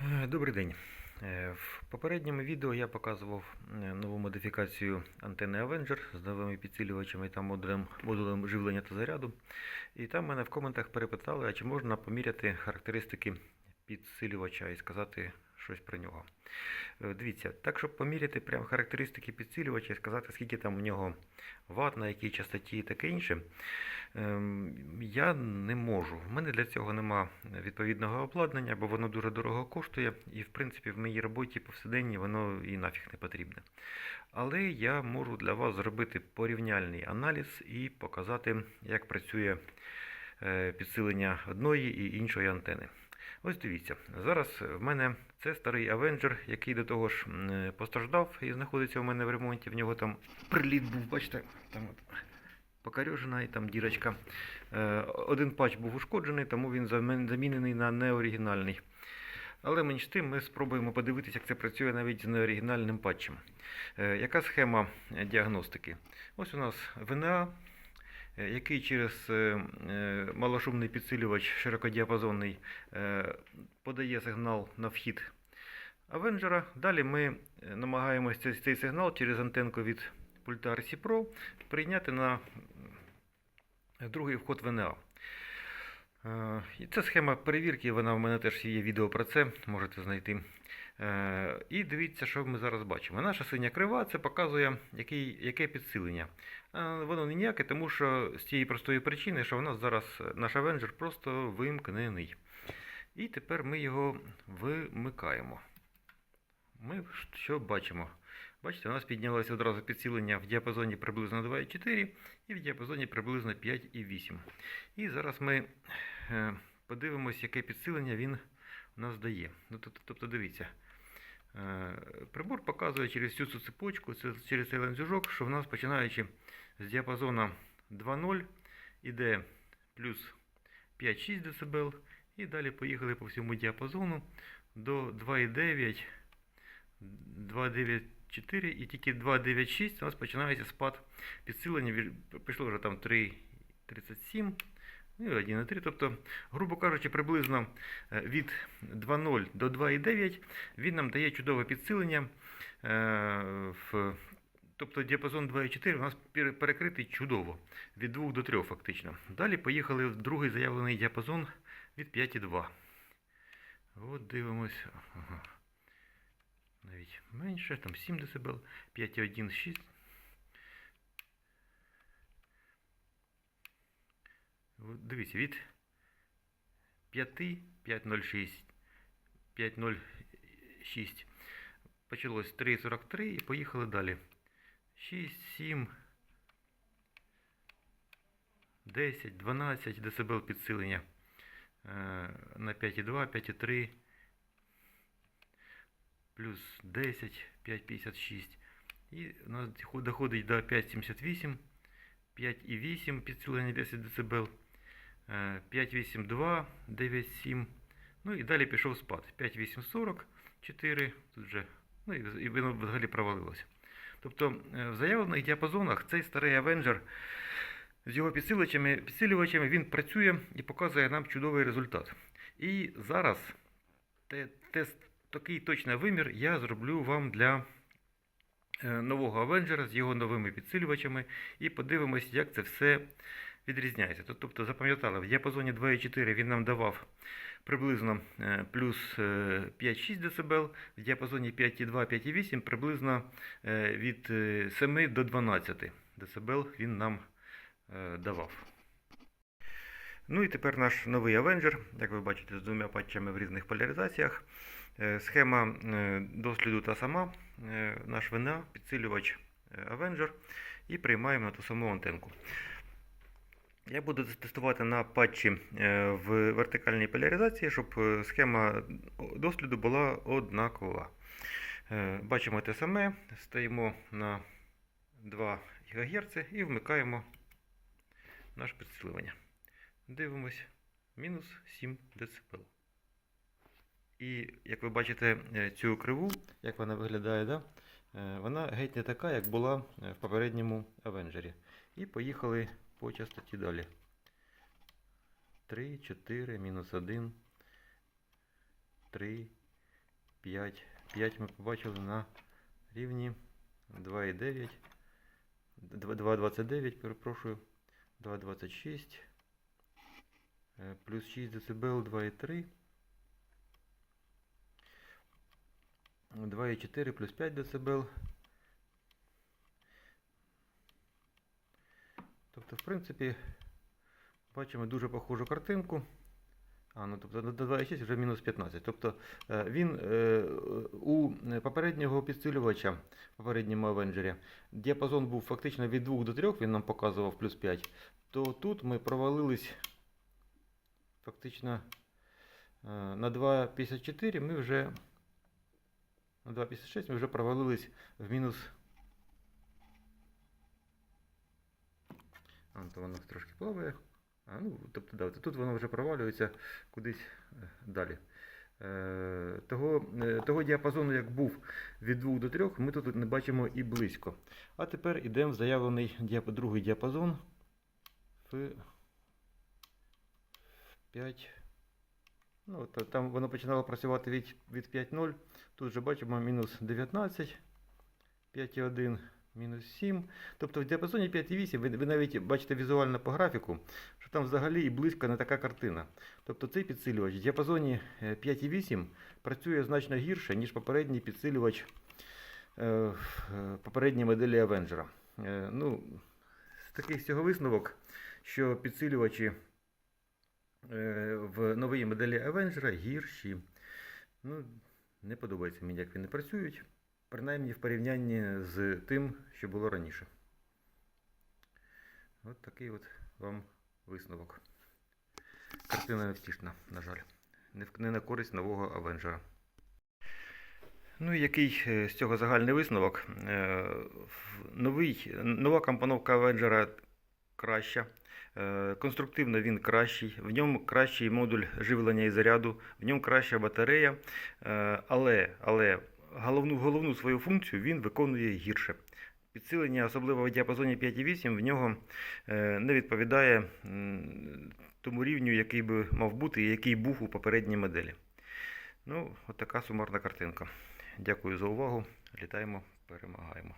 Е, Добрий день. Е, В попередньому відео я показував е, нову модифікацію антени Avenger з новими підсилювачами та модулем, модулем живлення та заряду. І там мене в коментах перепитали, а чи можна поміряти характеристики підсилювача і сказати щось про нього. Е, Дивіться, так щоб поміряти прям характеристики підсилювача і сказати, скільки там у нього ват, на якій частоті і таке інше, ем, я не можу. В мене для цього нема відповідного обладнання, бо воно дуже дорого коштує, і в принципі в моїй роботі повсякденній воно і нафіг не потрібне. Але я можу для вас зробити порівняльний аналіз і показати, як працює е, підсилення одної і іншої антени. Ось дивіться, зараз в мене це старий Avenger, який до того ж е, постраждав і знаходиться у мене в ремонті. В нього там приліт був, бачите, там от покорежена і там дірочка. Е, Один патч був ушкоджений, тому він замінений на неоригінальний. Але менш тим ми спробуємо подивитися, як це працює навіть з неоригінальним патчем. Е, Яка схема діагностики? Ось у нас ВНА, який через е, е, малошумний підсилювач широкодіапазонний е, подає сигнал на вхід Авенджера. Далі ми е, намагаємося цей, сигнал через антенку від пульта RC Pro прийняти на другий вход ВНА. Е, І це схема перевірки, вона в мене теж є відео про це, можете знайти. Е, І дивіться, що ми зараз бачимо. Наша синя крива це показує, який, яке підсилення. Е, Воно не ніяке, тому що з тієї простої причини, що в нас зараз е, наш Avenger просто вимкнений. І тепер ми його вимикаємо. Ми що бачимо? Бачите, у нас піднялося одразу підсилення в діапазоні приблизно 2,4 і в діапазоні приблизно 5,8. І зараз ми подивимось, яке підсилення він у нас дає. Ну, тобто, дивіться, прибор показує через всю цю цепочку, через цей ланцюжок, що в нас починаючи з діапазону 2,0 іде плюс 5-6 дБ, і далі поїхали по всьому діапазону до 2,9, 2,94 і тільки 2,96 у нас починається спад підсилення. Пішло вже там 3,37. Ну, і 1,3. Тобто, грубо кажучи, приблизно е, від 2,0 до 2,9 він нам дає чудове підсилення. е, в- Тобто діапазон 2,4 у нас перекритий чудово. Від 2 до 3 фактично. Далі поїхали в другий заявлений діапазон від 5,2. От дивимось. Ага. Навіть менше, там 7 дБ, 5,1, 6. Дивіться, від 5, 5,06, 5,06 почалось 3,43 і поїхали далі. 6, 7, 10, 12 дБ підсилення е, на 5,2, 5,3, плюс 10, 5,56. І у нас доходить до 5,78, 5,8 підсилення 10 дБ. 5,82, 9,7. Ну і далі пішов спад. 5,840, 4. Тут вже, ну і, воно взагалі провалилося. Тобто е, в заявлених діапазонах цей старий Avenger з його підсилювачами, підсилювачами він працює і показує нам чудовий результат. І зараз те, тест, такий точний вимір я зроблю вам для е, нового Avenger з його новими підсилювачами і подивимось, як це все відрізняється. Тобто, запам'ятали, в діапазоні 2,4 він нам давав приблизно е, плюс е, 5-6 дБ, в діапазоні 5,2-5,8 приблизно е, від е, 7 до 12 дБ він нам е, давав. Ну і тепер наш новий Avenger, як ви бачите, з двома патчами в різних поляризаціях. Е, Схема е, досліду та сама, Е, наш ВНА, підсилювач е, Avenger, і приймаємо на ту саму антенку. Я буду тестувати на патчі е, в вертикальній поляризації, щоб е, схема досліду була однакова. Е, Бачимо те саме, стоїмо на 2 ГГц і вмикаємо наше підсилювання. Дивимось, мінус 7 дБ. І як ви бачите цю криву, як вона виглядає, да? вона геть не така, як була в попередньому Авенджері. І поїхали по частоті далі. 3, 4, мінус 1, 3, 5. 5 ми побачили на рівні 2,9. 2,29, перепрошую. 2,26. Е, Плюс 6 дБ 2,3. 2,4 плюс 5 дБ. Тобто, в принципі, бачимо дуже похожу картинку. А, ну, тобто до 2,6 вже мінус 15. Тобто е, він е, у попереднього підсилювача, в попередньому Авенджері, діапазон був фактично від 2 до 3, він нам показував плюс 5, то тут ми провалились фактично е, на 2,54 ми вже на 2,56 ми вже провалились в мінус. То воно трошки плаває. А, ну, тобто, да, тут воно вже провалюється кудись е, далі. Е, того, е, того діапазону, як був від 2 до 3, ми тут не бачимо і близько. А тепер йдемо в заявлений другий діапазон в 5. Ну, от, там воно починало працювати від, від 5.0. Тут вже бачимо мінус 19, 5,1, мінус 7. Тобто в діапазоні 5,8 ви, ви навіть бачите візуально по графіку, що там взагалі і близько не така картина. Тобто цей підсилювач в діапазоні е, 5,8 працює значно гірше, ніж попередній підсилювач е, е, попередній моделі Avenger. Е, ну, з таких цього висновок, що підсилювачі е, в новій моделі Avenger гірші. Ну, не подобається мені, як вони працюють, принаймні в порівнянні з тим, що було раніше. От такий от вам висновок. Картина невтішна, на жаль. Не, на користь нового Авенджера. Ну і який е, з цього загальний висновок? Е, Новий, нова компоновка Авенджера краща. Е, Конструктивно він кращий, в ньому кращий модуль живлення і заряду, в ньому краща батарея, але, але головну, головну свою функцію він виконує гірше. Підсилення, особливо в діапазоні 5,8, в нього е, не відповідає тому рівню, який би мав бути і який був у попередній моделі. Ну, от така сумарна картинка. Дякую за увагу. Літаємо, перемагаємо.